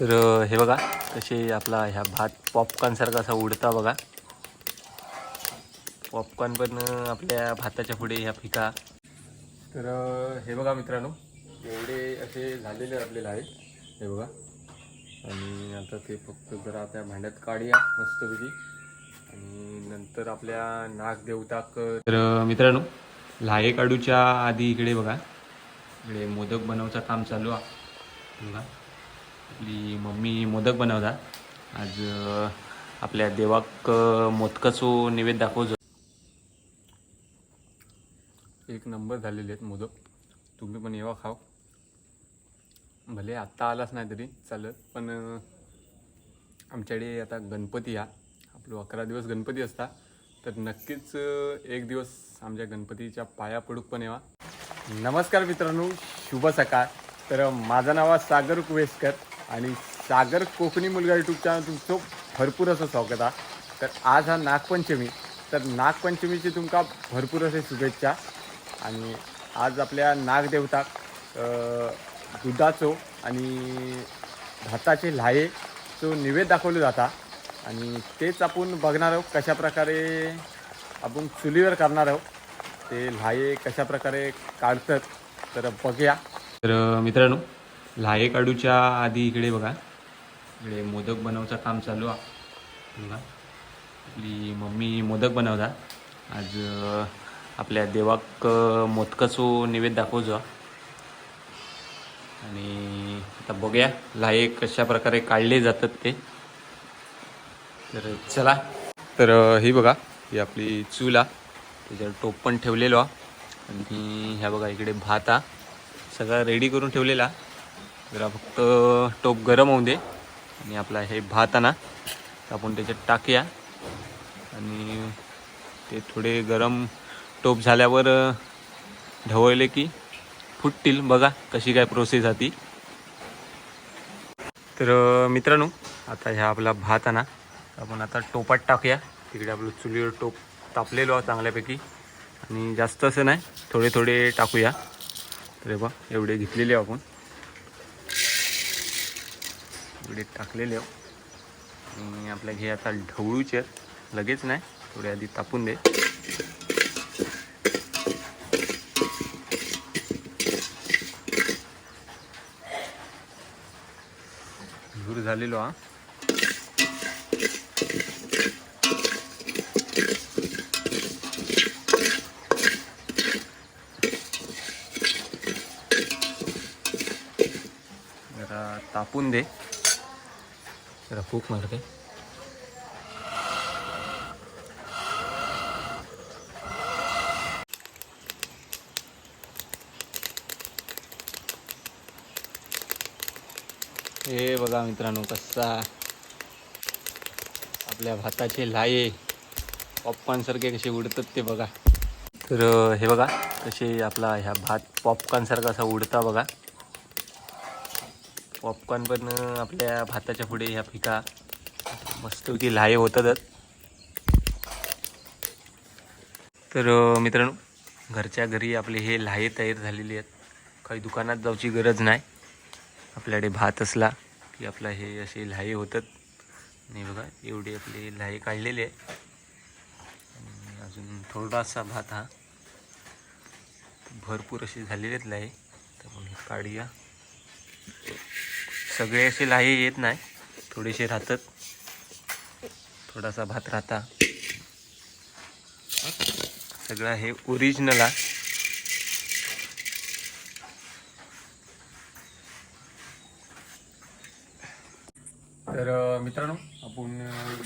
तर हे बघा कसे आपला ह्या भात पॉपकॉर्नसारखा असा उडता बघा. पॉपकॉर्न पण आपल्या भाताच्या पुढे ह्या फिका तर हे बघा मित्रांनो एवढे असे झालेले आपल्याला आहेत. हे बघा. आणि आता ते फक्त जरा त्या भांड्यात काढूया मस्तपैकी. आणि नंतर आपल्या नाग देवताक तर मित्रांनो लाहे काढूच्या आधी इकडे बघा. इकडे मोदक बनवचं काम चालू आहे. बघा. आपली मम्मी मोदक बनवतात आज आपल्या देवाक अ, मोदकाचो निवेद दाखवतो. एक नंबर झालेले आहेत मोदक. तुम्ही पण येवा खाव. भले आत्ता आलाच नाही तरी चालत पण आमच्याकडे आता गणपती हा. आपलं अकरा दिवस गणपती असता तर नक्कीच एक दिवस आमच्या गणपतीच्या पाया पडूक पण येवा. नमस्कार मित्रांनो शुभ सकाळ. तर माझं नाव आहे सागर कुवेसकर. आणि सागर कोकणी मुलगा यूट्यूब चॅनल तुमचं भरपूर असं स्वागत आहे. तर आज हा नागपंचमी. तर नागपंचमीची तुमका भरपूर असे शुभेच्छा. आणि आज आपल्या नागदेवताक दुधाचो आणि भाताचे लाये तो निवेद दाखवले जाता. आणि तेच आपण बघणार आहोत कशा प्रकारे आपण चुलीवर करणार आहोत. ते लाहे कशा प्रकारे काढतात तर बघूया. तर मित्रांनो लाहे काढूच्या आधी इकडे बघा. इकडे मोदक बनवचं काम चालू आहे. बघा. आपली मम्मी मोदक बनवतात. आज आपल्या देवाक अ, मोदकाचो निवेद दाखवतो आणि आता बघूया लाहे कशा प्रकारे काढले जातात ते. तर चला. तर ही बघा ही आपली चूल आहे. त्याच्यावर टोप पण ठेवलेलो आणि ह्या बघा इकडे भात हा सगळा रेडी करून ठेवलेला जरा फक्त टोप गरम होऊ दे. आणि आपला हे भात आणा आपण त्याच्यात टाकूया. आणि ते थोडे गरम टोप झाल्यावर ढवळले की फुटतील. बघा कशी काय प्रोसेस आहे तर मित्रांनो आता ह्या आपला भात आणा आपण आता टोपात टाकूया. तिकडे आपलं चुलीवर टोप तापलेलो आहे चांगल्यापैकी. आणि जास्त असं नाही थोडे थोडे टाकूया. तर हे बघ एवढे घेतलेले आपण. एवढे टाकलेले आणि आपल्या घे आता ढवळूचे लगेच नाही थोडे आधी तापून दे. धूर झालेलो हा. जरा तापून दे. जरा फूक मारते. हे बघा मित्रांनो कसा आपल्या भाताचे लाये पॉपकॉर्नसारखे कसे उडतात ते बघा. तर हे बघा कसे आपला ह्या भात पॉपकॉर्नसारखा असा उडता बघा. पॉपकॉर्न पण आपल्या भाताच्या पुढे ह्या फिका मस्तपैकी लाहे होतातच तर मित्रांनो घरच्या घरी आपले हे लाहे तयार झालेले आहेत. काही दुकानात जाऊची गरज नाही. आपल्याकडे भात असला की आपला हे असे लाहे होतात. नाही बघा एवढे आपले लाहे काढलेले आहे आणि अजून थोडासा भात हा. भरपूर असे झालेले आहेत लाहे. तर आपण हे काढूया. सगळे असे लाही येत नाही. थोडेसे राहतात. थोडासा भात राहता. सगळा हे ओरिजिनल आहे. तर मित्रांनो आपण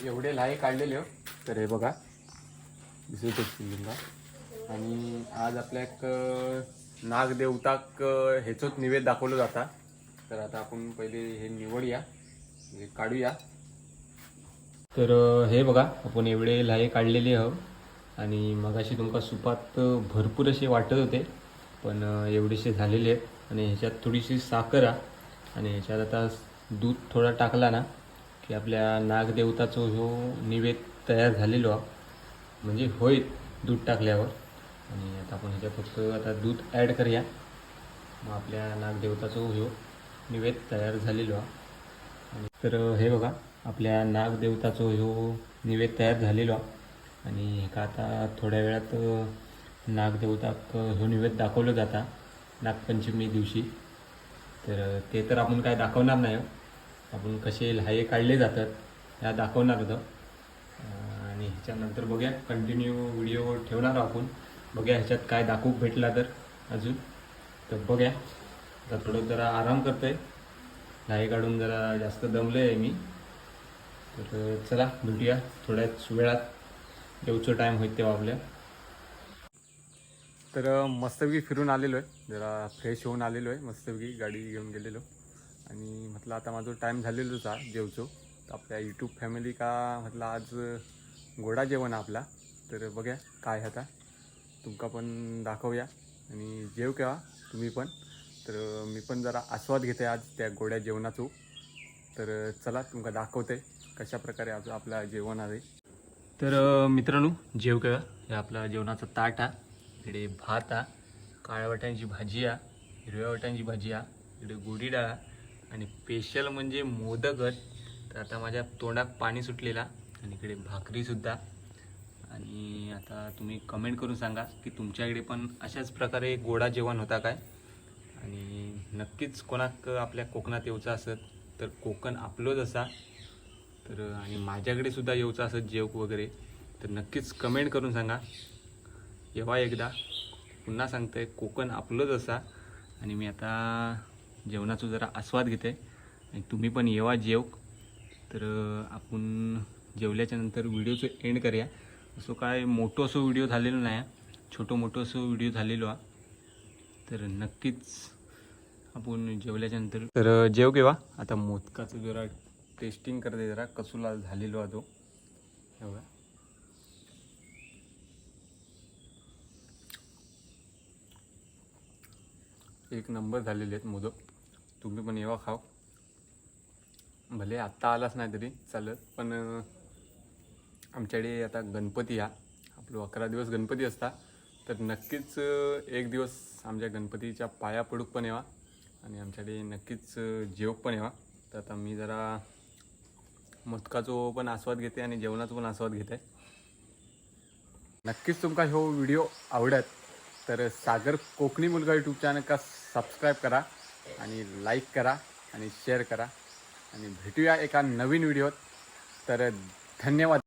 एवढे लाहे काढलेले हो. तर हे बघा. दिसत असतील आणि आज आपल्या एक नागदेवताक ह्याचंच निवेद दाखवलं जाता. तर आता आपण पहिले हे निवडूया हे म्हणजे काढूया. तर हे बघा आपण एवढे लाहे काढलेले आहो आणि मगाशी तुमका सुपात भरपूर असे वाटत होते पण एवढेसे झालेले आहेत. आणि ह्याच्यात थोडीशी साखर आणि ह्याच्यात आता दूध थोडा टाकला ना की आपल्या नागदेवताचा जो निवेद तयार झालेलो आहे म्हणजे होईल दूध टाकल्यावर. आणि आता आपण ह्याच्यात फक्त आता दूध ॲड करूया. मग आपल्या नागदेवताचा हो निवेद तयार झालेलो तर हे बघा आपल्या नागदेवताचो ह्यो निवेद तयार झालेलो आणि का आता थोड्या वेळात नागदेवताक ह्यो निवेद दाखवलं जाता नागपंचमी दिवशी. तर ते तर आपण काय दाखवणार नाही हो. आपण कसे लहाये काढले जातात ह्या दाखवणार होतं आणि ह्याच्यानंतर बघूया कंटिन्यू व्हिडिओ ठेवणार आपण. बघूया ह्याच्यात काय दाखवू भेटला तर अजून. तर बघूया. आता थोडं जरा आराम करतोय. लहाई काढून जरा जास्त दमलो आहे मी. तर चला भेटूया थोड्याच वेळात. येऊचं टाईम होईल तेव्हा आपल्या. तर मस्तपैकी फिरून आलेलो आहे जरा फ्रेश होऊन आलेलो आहे मस्तपैकी गाडी घेऊन गेलेलो. आणि म्हटलं आता माझं टाईम झालेलोच आहे जेवचो. तर आपल्या यूट्यूब फॅमिली का म्हटलं आज गोडा जेवण आहे आपला. तर बघा काय आता. तुमका पण दाखवूया. आणि जेव केव्हा? तुम्ही पण. तर मी पण जरा आस्वाद घेते आज त्या गोड्या जेवणाचो. तर चला तुमका दाखवते कशा प्रकारे आज आपला जेवण आहे. तर मित्रांनो जेव का हे आपला जेवणाचा ताट आहे. इकडे भात हा काळ्या वाट्यांची भाजी हा हिरव्या वाट्यांची भाजी हा इकडे गोडी डाळ आणि स्पेशल म्हणजे मोदकच तर आता माझ्या तोंडात पाणी सुटलेला आणि इकडे भाकरीसुद्धा आणि आता तुम्ही कमेंट करून सांगा की तुमच्याकडे पण अशाच प्रकारे गोडा जेवण होता काय? नक्कीच कोणाक आपल्या कोकणात येऊचं असत तर कोकण आपलोच असा. तर आणि माझ्याकडे सुद्धा येऊचं असत जेवक वगैरे. तर नक्कीच कमेंट करून सांगा. येवा एकदा. पुन्हा सांगतंय कोकण आपलंच असा. आणि मी आता जेवणाचा जरा आस्वाद घेते. आणि तुम्ही पण येवा जेवक. तर आपण जेवल्याच्या नंतर व्हिडिओचं एंड करूया. असं काय मोठं असं व्हिडिओ झालेलो नाही छोटं मोठं असं व्हिडिओ झालेलो आहे तर नक्कीच आपण जेवल्याच्या नंतर तर जेव केव्हा आता मोदकाचं जरा टेस्टिंग करते जरा. कसूला झालेलो आहे तो एवढा एक नंबर झालेले आहेत मोदक. तुम्ही पण येवा खाव. भले आत्ता आलाच नाही तरी चालत पण आमच्याकडे आता गणपती या आपलं अकरा दिवस गणपती असता. तर नक्कीच एक दिवस आमच्या गणपतीच्या पाया पडूक पण येवा. आणि आमच्याकडे नक्कीच अं, जेवक पण येवा तर आता मी जरा मुदकाचो पण आस्वाद घेते आणि जेवणाचा पण आस्वाद घेते. नक्कीच तुमका ह्यो व्हिडिओ आवडत तर सागर कोकणी मुलगा यूट्यूब चॅनल का सबस्क्राईब करा आणि लाईक करा आणि शेअर करा. आणि भेटूया एका नवीन व्हिडिओत. तर धन्यवाद.